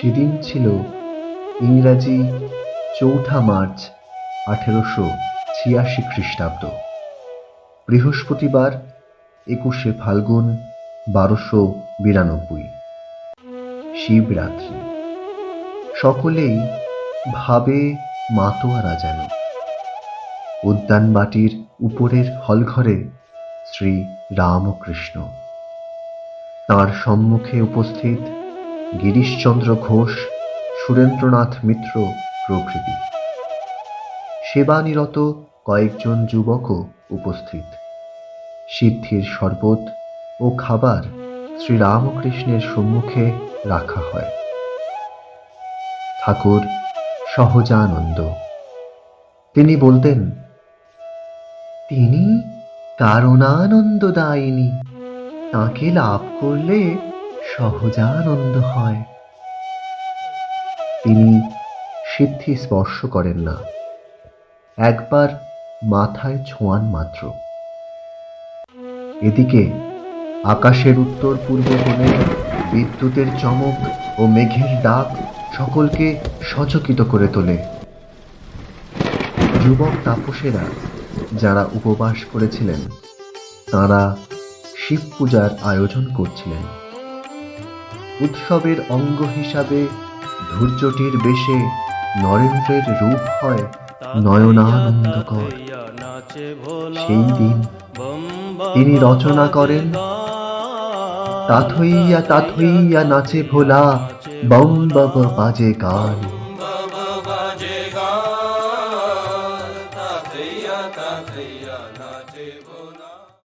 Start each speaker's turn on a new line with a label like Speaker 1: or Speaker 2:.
Speaker 1: সেদিন ছিল ইংরাজি চৌঠা মার্চ আঠেরোশো ছিয়াশি খ্রিস্টাব্দ। বৃহস্পতিবার একুশে ফাল্গুন বারোশো বিরানব্বই। শিবরাত্রি। সকলেই ভাবে মাতোয়ারা যেন। উদ্যানবাটির উপরের হলঘরে শ্রী রামকৃষ্ণ। তার সম্মুখে উপস্থিত গিরিশচন্দ্র ঘোষ, সুরেন্দ্রনাথ মিত্র প্রভৃতি। সেবানিরত কয়েকজন যুবকও উপস্থিত। সিদ্ধির শরবত ও খাবার শ্রীরামকৃষ্ণের সম্মুখে রাখা হয়। ঠাকুর সহজানন্দ, তিনি বলতেন, তিনি কারণানন্দদায়িনী তাকে লাভ করলে সহজানন্দ হয়। তিনি সিদ্ধি স্পর্শ করেন না। একবার মাথায় ছোঁয়ান মাত্র। এদিকে আকাশের উত্তর পূর্ব কোণে বিদ্যুতের চমক ও মেঘের ডাক সকলকে সচকিত করে তোলে। যুবক তাপসেরা যারা উপবাস করেছিলেন, তারা শিব পূজার আয়োজন করছিলেন। উৎসবের অঙ্গ হিসাবে ধৈর্যটির বেশে নরেন্দ্রের রূপ হয় নয়নানন্দকর। সেই দিন তিনি রচনা করেন তাথইয়া তাথইয়া নাচে ভোলা বম বব বাজে গান